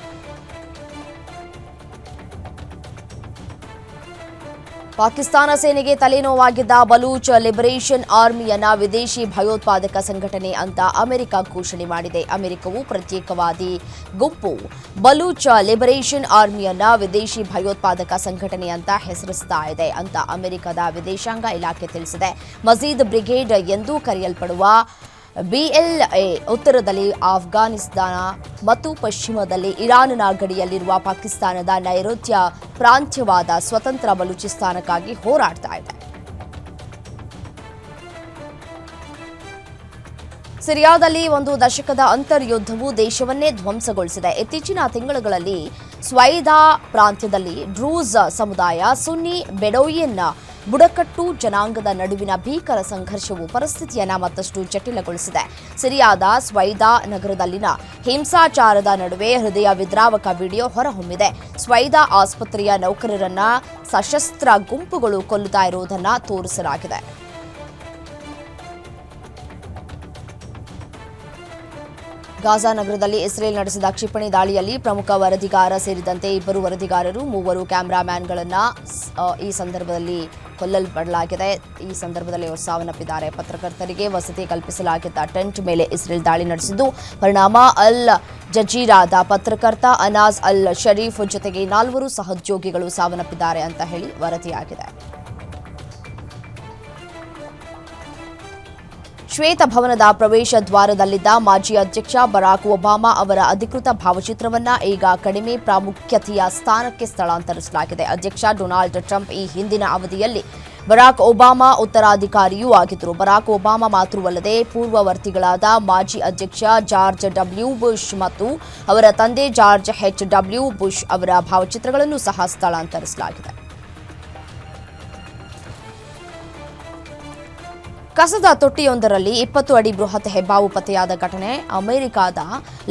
ಪಾಕಿಸ್ತಾನ ಸೇನೆಗೆ ತಲೆನೋವಾಗಿದ್ದ ಬಲೂಚ್ ಲಿಬರೇಷನ್ ಆರ್ಮಿಯನ್ನ ವಿದೇಶಿ ಭಯೋತ್ಪಾದಕ ಸಂಘಟನೆ ಅಂತ ಅಮೆರಿಕ ಘೋಷಣೆ ಮಾಡಿದೆ. ಅಮೆರಿಕವು ಪ್ರತ್ಯೇಕವಾದಿ ಗುಂಪು ಬಲೂಚ್ ಲಿಬರೇಷನ್ ಆರ್ಮಿಯನ್ನ ವಿದೇಶಿ ಭಯೋತ್ಪಾದಕ ಸಂಘಟನೆ ಅಂತ ಹೆಸರಿಸ್ತಾ ಇದೆ ಅಂತ ಅಮೆರಿಕದ ವಿದೇಶಾಂಗ ಇಲಾಖೆ ತಿಳಿಸಿದೆ. ಮಜೀದ್ ಬ್ರಿಗೇಡ್ ಎಂದೂ ಕರೆಯಲ್ಪಡುವ ಬಿಎಲ್ಎ ಉತ್ತರದಲ್ಲಿ ಆಫ್ಘಾನಿಸ್ತಾನ ಮತ್ತು ಪಶ್ಚಿಮದಲ್ಲಿ ಇರಾನ್ನ ಗಡಿಯಲ್ಲಿರುವ ಪಾಕಿಸ್ತಾನದ ನೈಋತ್ಯ ಪ್ರಾಂತ್ಯವಾದ ಸ್ವತಂತ್ರ ಬಲೂಚಿಸ್ತಾನಕ್ಕಾಗಿ ಹೋರಾಡ್ತಾ ಇದೆ. ಸಿರಿಯಾದಲ್ಲಿ ಒಂದು ದಶಕದ ಅಂತರ್ಯುದ್ಧವು ದೇಶವನ್ನೇ ಧ್ವಂಸಗೊಳಿಸಿದೆ. ಇತ್ತೀಚಿನ ತಿಂಗಳುಗಳಲ್ಲಿ ಸ್ವೈದಾ ಪ್ರಾಂತ್ಯದಲ್ಲಿ ಡ್ರೂಸ್ ಸಮುದಾಯ ಸುನ್ನಿ ಬೆಡೋಯಿನ್ ಬುಡಕಟ್ಟು ಜನಾಂಗದ ನಡುವಿನ ಭೀಕರ ಸಂಘರ್ಷವು ಪರಿಸ್ಥಿತಿಯನ್ನ ಮತ್ತಷ್ಟು ಜಟಿಲಗೊಳಿಸಿದೆ. ಸಿರಿಯಾದ ಸ್ವೈದಾ ನಗರದಲ್ಲಿನ ಹಿಂಸಾಚಾರದ ನಡುವೆ ಹೃದಯ ವಿದ್ರಾವಕ ವಿಡಿಯೋ ಹೊರಹೊಮ್ಮಿದೆ. ಸ್ವೈದಾ ಆಸ್ಪತ್ರೆಯ ನೌಕರರನ್ನ ಸಶಸ್ತ್ರ ಗುಂಪುಗಳು ಕೊಲ್ಲುತ್ತಾ ಇರುವುದನ್ನು ತೋರಿಸಲಾಗಿದೆ. ಗಾಜಾ ನಗರದಲ್ಲಿ ಇಸ್ರೇಲ್ ನಡೆಸಿದ ಕ್ಷಿಪಣಿ ದಾಳಿಯಲ್ಲಿ ಪ್ರಮುಖ ವರದಿಗಾರ ಸೇರಿದಂತೆ ಇಬ್ಬರು ವರದಿಗಾರರು, ಮೂವರು ಕ್ಯಾಮ್ರಾಮ್ಯಾನ್ಗಳನ್ನು ಈ ಸಂದರ್ಭದಲ್ಲಿ ಕೊಲ್ಲಲ್ಪಡಲಾಗಿದೆ. ಈ ಸಂದರ್ಭದಲ್ಲಿ ಅವರು ಸಾವನ್ನಪ್ಪಿದ್ದಾರೆ. ಪತ್ರಕರ್ತರಿಗೆ ವಸತಿ ಕಲ್ಪಿಸಲಾಗಿದ್ದ ಟೆಂಟ್ ಮೇಲೆ ಇಸ್ರೇಲ್ ದಾಳಿ ನಡೆಸಿದ್ದು, ಪರಿಣಾಮ ಅಲ್ ಜಜೀರಾದ ಪತ್ರಕರ್ತ ಅನಾಜ್ ಅಲ್ ಶರೀಫ್ ಜೊತೆಗೆ ನಾಲ್ವರು ಸಹೋದ್ಯೋಗಿಗಳು ಸಾವನ್ನಪ್ಪಿದ್ದಾರೆ ಅಂತ ಹೇಳಿ ವರದಿಯಾಗಿದೆ. ಶ್ವೇತಭವನದ ಪ್ರವೇಶ ದ್ವಾರದಲ್ಲಿದ್ದ ಮಾಜಿ ಅಧ್ಯಕ್ಷ ಬರಾಕ್ ಒಬಾಮಾ ಅವರ ಅಧಿಕೃತ ಭಾವಚಿತ್ರವನ್ನ ಈಗ ಕಡಿಮೆ ಪ್ರಾಮುಖ್ಯತೆಯ ಸ್ಥಾನಕ್ಕೆ ಸ್ಥಳಾಂತರಿಸಲಾಗಿದೆ. ಅಧ್ಯಕ್ಷ ಡೊನಾಲ್ಡ್ ಟ್ರಂಪ್ ಈ ಹಿಂದಿನ ಅವಧಿಯಲ್ಲಿ ಬರಾಕ್ ಒಬಾಮಾ ಉತ್ತರಾಧಿಕಾರಿಯೂ ಆಗಿದ್ದರು. ಬರಾಕ್ ಒಬಾಮಾ ಮಾತ್ರವಲ್ಲದೆ ಪೂರ್ವವರ್ತಿಗಳಾದ ಮಾಜಿ ಅಧ್ಯಕ್ಷ ಜಾರ್ಜ್ ಡಬ್ಲ್ಯೂ ಬುಷ್ ಮತ್ತು ಅವರ ತಂದೆ ಜಾರ್ಜ್ ಎಚ್ ಡಬ್ಲ್ಯೂ ಬುಷ್ ಅವರ ಭಾವಚಿತ್ರಗಳನ್ನು ಸಹ ಸ್ಥಳಾಂತರಿಸಲಾಗಿದೆ. ಕಸದ ತೊಟ್ಟಿಯೊಂದರಲ್ಲಿ ಇಪ್ಪತ್ತು ಅಡಿ ಬೃಹತ್ ಹೆಬ್ಬಾವು ಪತ್ತೆಯಾದ ಘಟನೆ ಅಮೆರಿಕಾದ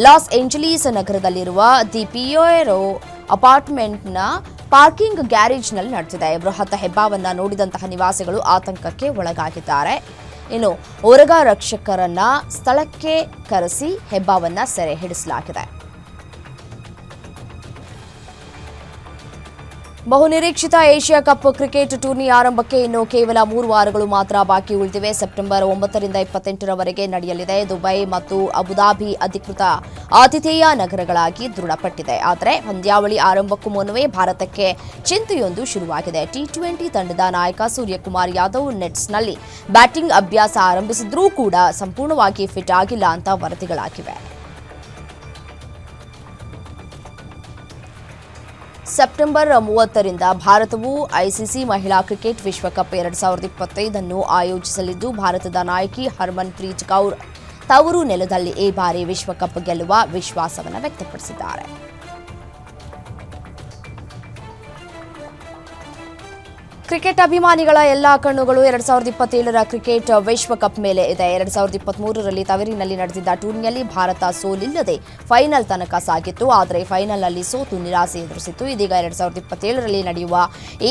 ಲಾಸ್ ಏಂಜಲೀಸ್ ನಗರದಲ್ಲಿರುವ ದಿ ಪಿಯೋರೋ ಅಪಾರ್ಟ್ಮೆಂಟ್ನ ಪಾರ್ಕಿಂಗ್ ಗ್ಯಾರೇಜ್ನಲ್ಲಿ ನಡೆದಿದೆ. ಬೃಹತ್ ಹೆಬ್ಬಾವನ್ನ ನೋಡಿದಂತಹ ನಿವಾಸಿಗಳು ಆತಂಕಕ್ಕೆ ಒಳಗಾಗಿದ್ದಾರೆ. ಇನ್ನು ಹೊರಗ ರಕ್ಷಕರನ್ನ ಸ್ಥಳಕ್ಕೆ ಕರೆಸಿ ಹೆಬ್ಬಾವನ್ನ ಸೆರೆ ಹಿಡಿಸಲಾಗಿದೆ. ಬಹುನಿರೀಕ್ಷಿತ ಏಷ್ಯಾ ಕಪ್ ಕ್ರಿಕೆಟ್ ಟೂರ್ನಿ ಆರಂಭಕ್ಕೆ ಇನ್ನು ಕೇವಲ ಮೂರು ವಾರಗಳು ಮಾತ್ರ ಬಾಕಿ ಉಳಿದಿವೆ. ಸೆಪ್ಟೆಂಬರ್ ಒಂಬತ್ತರಿಂದ ಇಪ್ಪತ್ತೆಂಟರವರೆಗೆ ನಡೆಯಲಿದೆ. ದುಬೈ ಮತ್ತು ಅಬುದಾಬಿ ಅಧಿಕೃತ ಆತಿಥೇಯ ನಗರಗಳಾಗಿ ದೃಢಪಟ್ಟಿದೆ. ಆದರೆ, ಪಂದ್ಯಾವಳಿ ಆರಂಭಕ್ಕೂ ಮುನ್ನವೇ ಭಾರತಕ್ಕೆ ಚಿಂತೆಯೊಂದು ಶುರುವಾಗಿದೆ. ಟಿ ಟ್ವೆಂಟಿ ತಂಡದ ನಾಯಕ ಸೂರ್ಯಕುಮಾರ್ ಯಾದವ್ ನೆಟ್ಸ್ನಲ್ಲಿ ಬ್ಯಾಟಿಂಗ್ ಅಭ್ಯಾಸ ಆರಂಭಿಸಿದ್ರೂ ಕೂಡ ಸಂಪೂರ್ಣವಾಗಿ ಫಿಟ್ ಆಗಿಲ್ಲ ಅಂತ ವರದಿಗಳಾಗಿವೆ. ಸೆಪ್ಟೆಂಬರ್ ಮೂವತ್ತರಿಂದ ಭಾರತವು ಐಸಿಸಿ ಮಹಿಳಾ ಕ್ರಿಕೆಟ್ ವಿಶ್ವಕಪ್ ಎರಡ್ ಸಾವಿರದ ಇಪ್ಪತ್ತೈದನ್ನು ಆಯೋಜಿಸಲಿದ್ದು, ಭಾರತದ ನಾಯಕಿ ಹರ್ಮನ್ ಪ್ರೀತ್ ಕೌರ್ ತವರು ನೆಲದಲ್ಲಿ ಈ ಬಾರಿ ವಿಶ್ವಕಪ್ ಗೆಲ್ಲುವ ವಿಶ್ವಾಸವನ್ನು ವ್ಯಕ್ತಪಡಿಸಿದ್ದಾರೆ. ಕ್ರಿಕೆಟ್ ಅಭಿಮಾನಿಗಳ ಎಲ್ಲಾ ಕಣ್ಣುಗಳು ಎರಡ್ ಸಾವಿರದ ಇಪ್ಪತ್ತೇಳರ ಕ್ರಿಕೆಟ್ ವಿಶ್ವಕಪ್ ಮೇಲೆ ಇದೆ. ಎರಡ್ ಸಾವಿರದ ಇಪ್ಪತ್ಮೂರರಲ್ಲಿ ತವರಿನಲ್ಲಿ ನಡೆದಿದ್ದ ಟೂರ್ನಿಯಲ್ಲಿ ಭಾರತ ಸೋಲಿಲ್ಲದೆ ಫೈನಲ್ ತನಕ ಸಾಗಿತ್ತು. ಆದರೆ ಫೈನಲ್ನಲ್ಲಿ ಸೋತು ನಿರಾಸೆ ಎದುರಿಸಿತ್ತು. ಇದೀಗ ಎರಡ್ ಸಾವಿರದ ಇಪ್ಪತ್ತೇಳರಲ್ಲಿ ನಡೆಯುವ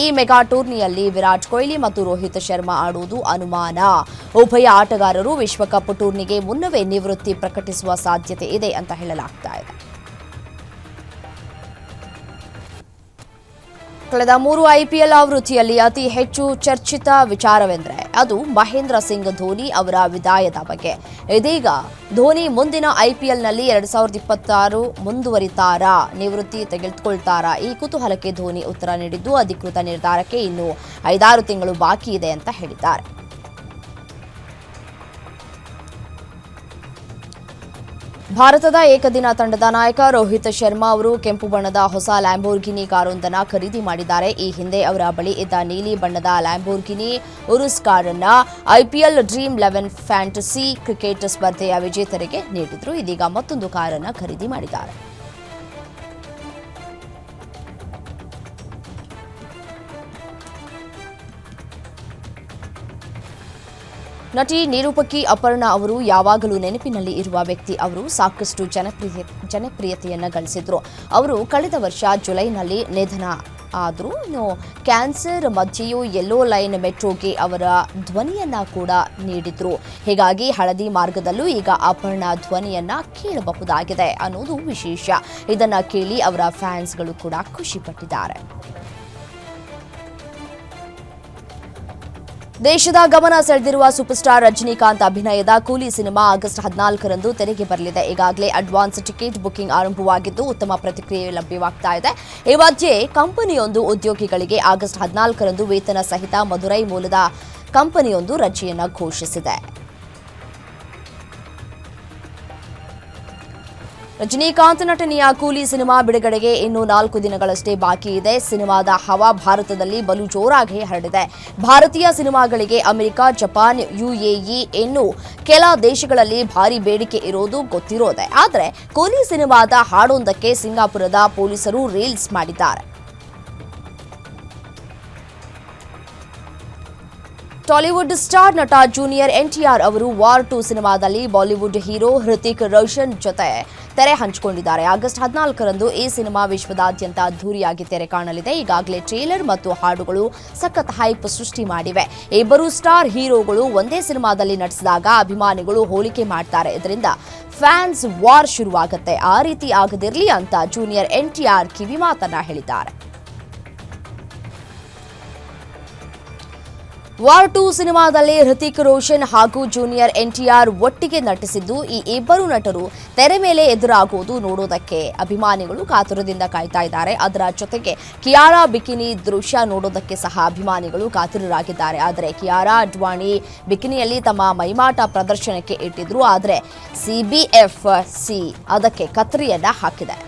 ಈ ಮೆಗಾ ಟೂರ್ನಿಯಲ್ಲಿ ವಿರಾಟ್ ಕೊಹ್ಲಿ ಮತ್ತು ರೋಹಿತ್ ಶರ್ಮಾ ಆಡುವುದು ಅನುಮಾನ. ಉಭಯ ಆಟಗಾರರು ವಿಶ್ವಕಪ್ ಟೂರ್ನಿಗೆ ಮುನ್ನವೇ ನಿವೃತ್ತಿ ಪ್ರಕಟಿಸುವ ಸಾಧ್ಯತೆ ಇದೆ ಅಂತ ಹೇಳಲಾಗ್ತಾ ಇದೆ. ಕಳೆದ ಮೂರು ಐಪಿಎಲ್ ಆವೃತ್ತಿಯಲ್ಲಿ ಅತಿ ಹೆಚ್ಚು ಚರ್ಚಿತ ವಿಚಾರವೆಂದರೆ ಅದು ಮಹೇಂದ್ರ ಸಿಂಗ್ ಧೋನಿ ಅವರ ವಿದಾಯದ ಬಗ್ಗೆ. ಇದೀಗ ಧೋನಿ ಮುಂದಿನ ಐಪಿಎಲ್ನಲ್ಲಿ ಎರಡು ಸಾವಿರದ ಇಪ್ಪತ್ತಾರು ಮುಂದುವರಿತಾರಾ ನಿವೃತ್ತಿ ತೆಗೆದುಕೊಳ್ತಾರಾ? ಈ ಕುತೂಹಲಕ್ಕೆ ಧೋನಿ ಉತ್ತರ ನೀಡಿದ್ದು, ಅಧಿಕೃತ ನಿರ್ಧಾರಕ್ಕೆ ಇನ್ನು ಐದಾರು ತಿಂಗಳು ಬಾಕಿ ಇದೆ ಅಂತ ಹೇಳಿದ್ದಾರೆ. ಭಾರತದ ಏಕದಿನ ತಂಡದ ನಾಯಕ ರೋಹಿತ್ ಶರ್ಮಾ ಅವರು ಕೆಂಪು ಬಣ್ಣದ ಹೊಸ ಲ್ಯಾಂಬೋರ್ಗಿನಿ ಕಾರೊಂದನ್ನು ಖರೀದಿ ಮಾಡಿದ್ದಾರೆ. ಈ ಹಿಂದೆ ಅವರ ಬಳಿ ಇದ್ದ ನೀಲಿ ಬಣ್ಣದ ಲ್ಯಾಂಬೋರ್ಗಿನಿ, ಉರುಸ್ ಕಾರನ್ನ IPL dream eleven fantasy cricket ಸ್ಪರ್ಧೆಯ ವಿಜೇತರಿಗೆ ನೀಡಿದ್ರು. ಇದೀಗ ಮತ್ತೊಂದು ಕಾರನ್ನು ಖರೀದಿ ಮಾಡಿದ್ದಾರೆ. ನಟಿ ನಿರೂಪಕಿ ಅಪರ್ಣಾ ಅವರು ಯಾವಾಗಲೂ ನೆನಪಿನಲ್ಲಿ ಇರುವ ವ್ಯಕ್ತಿ ಅವರು ಸಾಕಷ್ಟು ಜನಪ್ರಿಯ ಜನಪ್ರಿಯತೆಯನ್ನು ಗಳಿಸಿದ್ರು. ಅವರು ಕಳೆದ ವರ್ಷ ಜುಲೈನಲ್ಲಿ ನಿಧನ ಆದರೂ. ಇನ್ನು ಕ್ಯಾನ್ಸರ್ ಮಧ್ಯೆಯೂ ಯೆಲ್ಲೋ ಲೈನ್ ಮೆಟ್ರೋಗೆ ಅವರ ಧ್ವನಿಯನ್ನ ಕೂಡ ನೀಡಿದ್ರು. ಹೀಗಾಗಿ ಹಳದಿ ಮಾರ್ಗದಲ್ಲೂ ಈಗ ಅಪರ್ಣಾ ಧ್ವನಿಯನ್ನ ಕೇಳಬಹುದಾಗಿದೆ ಅನ್ನೋದು ವಿಶೇಷ. ಇದನ್ನು ಕೇಳಿ ಅವರ ಫ್ಯಾನ್ಸ್ಗಳು ಕೂಡ ಖುಷಿ ದೇಶದ ಗಮನ ಸೆಳೆದಿರುವ ಸೂಪರ್ ಸ್ಟಾರ್ ರಜನಿಕಾಂತ್ ಅಭಿನಯದ ಕೂಲಿ ಸಿನಿಮಾ ಆಗಸ್ಟ್ ಹದಿನಾಲ್ಕರಂದು ತೆರೆಗೆ ಬರಲಿದೆ. ಈಗಾಗಲೇ ಅಡ್ವಾನ್ಸ್ ಟಿಕೆಟ್ ಬುಕಿಂಗ್ ಆರಂಭವಾಗಿದ್ದು ಉತ್ತಮ ಪ್ರತಿಕ್ರಿಯೆ ಲಭ್ಯವಾಗ್ತಾ ಇದೆ. ಈ ಮಧ್ಯೆ ಕಂಪನಿಯೊಂದು ಉದ್ಯೋಗಿಗಳಿಗೆ ಆಗಸ್ಟ್ ಹದಿನಾಲ್ಕರಂದು ವೇತನ ಸಹಿತ ಮಧುರೈ ಮೂಲದ ಕಂಪನಿಯೊಂದು ರಜೆಯನ್ನು ಘೋಷಿಸಿದೆ. ರಜನಿಕಾಂತ್ ನಟನೆಯ ಕೂಲಿ ಸಿನಿಮಾ ಬಿಡುಗಡೆಗೆ ಇನ್ನು ನಾಲ್ಕು ದಿನಗಳಷ್ಟೇ ಬಾಕಿ ಇದೆ. ಸಿನಿಮಾದ ಹವಾ ಭಾರತದಲ್ಲಿ ಬಲು ಜೋರಾಗಿ ಹರಡಿದೆ. ಭಾರತೀಯ ಸಿನಿಮಾಗಳಿಗೆ ಅಮೆರಿಕ, ಜಪಾನ್, ಯುಎಇ ಇನ್ನು ಕೆಲ ದೇಶಗಳಲ್ಲಿ ಭಾರಿ ಬೇಡಿಕೆ ಇರೋದು ಗೊತ್ತಿರೋದೆ. ಆದರೆ ಕೂಲಿ ಸಿನಿಮಾದ ಹಾಡೊಂದಕ್ಕೆ ಸಿಂಗಾಪುರದ ಪೊಲೀಸರು ರೀಲ್ಸ್ ಮಾಡಿದ್ದಾರೆ. ಟಾಲಿವುಡ್ ಸ್ಟಾರ್ ನಟ ಜೂನಿಯರ್ ಎನ್ಟಿಆರ್ ಅವರು ವಾರ್ ಟು ಸಿನಿಮಾದಲ್ಲಿ ಬಾಲಿವುಡ್ ಹೀರೋ ಹೃತಿಕ್ ರೋಷನ್ ಜೊತೆ ತೆರೆ ಹಂಚಿಕೊಂಡಿದ್ದಾರೆ. ಆಗಸ್ಟ್ ಹದಿನಾಲ್ಕರಂದು ಈ ಸಿನಿಮಾ ವಿಶ್ವದಾದ್ಯಂತ ಅದ್ದೂರಿಯಾಗಿ ತೆರೆ ಕಾಣಲಿದೆ. ಈಗಾಗಲೇ ಟ್ರೇಲರ್ ಮತ್ತು ಹಾಡುಗಳು ಸಖತ್ ಹೈಪ್ ಸೃಷ್ಟಿ ಮಾಡಿವೆ. ಇಬ್ಬರು ಸ್ಟಾರ್ ಹೀರೋಗಳು ಒಂದೇ ಸಿನಿಮಾದಲ್ಲಿ ನಟಿಸಿದಾಗ ಅಭಿಮಾನಿಗಳು ಹೋಲಿಕೆ ಮಾಡ್ತಾರೆ. ಇದರಿಂದ ಫ್ಯಾನ್ಸ್ ವಾರ್ ಶುರುವಾಗುತ್ತೆ. ಆ ರೀತಿ ಆಗದಿರಲಿ ಅಂತ ಜೂನಿಯರ್ ಎನ್ಟಿಆರ್ ಕಿವಿ ಮಾತನ್ನ ಹೇಳಿದ್ದಾರೆ. ವಾರ್ ಟು ಸಿನಿಮಾದಲ್ಲಿ ಹೃತಿಕ್ ರೋಷನ್ ಹಾಗೂ ಜೂನಿಯರ್ ಎನ್ಟಿಆರ್ ಒಟ್ಟಿಗೆ ನಟಿಸಿದ್ದು ಈ ಇಬ್ಬರು ನಟರು ತೆರೆ ಮೇಲೆ ಎದುರಾಗುವುದು ನೋಡೋದಕ್ಕೆ ಅಭಿಮಾನಿಗಳು ಕಾತುರದಿಂದ ಕಾಯ್ತಾ ಇದ್ದಾರೆ. ಅದರ ಜೊತೆಗೆ ಕಿಯಾರಾ ಬಿಕಿನಿ ದೃಶ್ಯ ನೋಡೋದಕ್ಕೆ ಸಹ ಅಭಿಮಾನಿಗಳು ಕಾತುರರಾಗಿದ್ದಾರೆ. ಆದರೆ ಕಿಯಾರಾ ಅಡ್ವಾಣಿ ಬಿಕಿನಿಯಲ್ಲಿ ತಮ್ಮ ಮೈಮಾಟ ಪ್ರದರ್ಶನಕ್ಕೆ ಇಟ್ಟಿದ್ರು. ಆದರೆ ಸಿಬಿಎಫ್ ಸಿ ಅದಕ್ಕೆ ಕತ್ರಿಯನ್ನ ಹಾಕಿದೆ.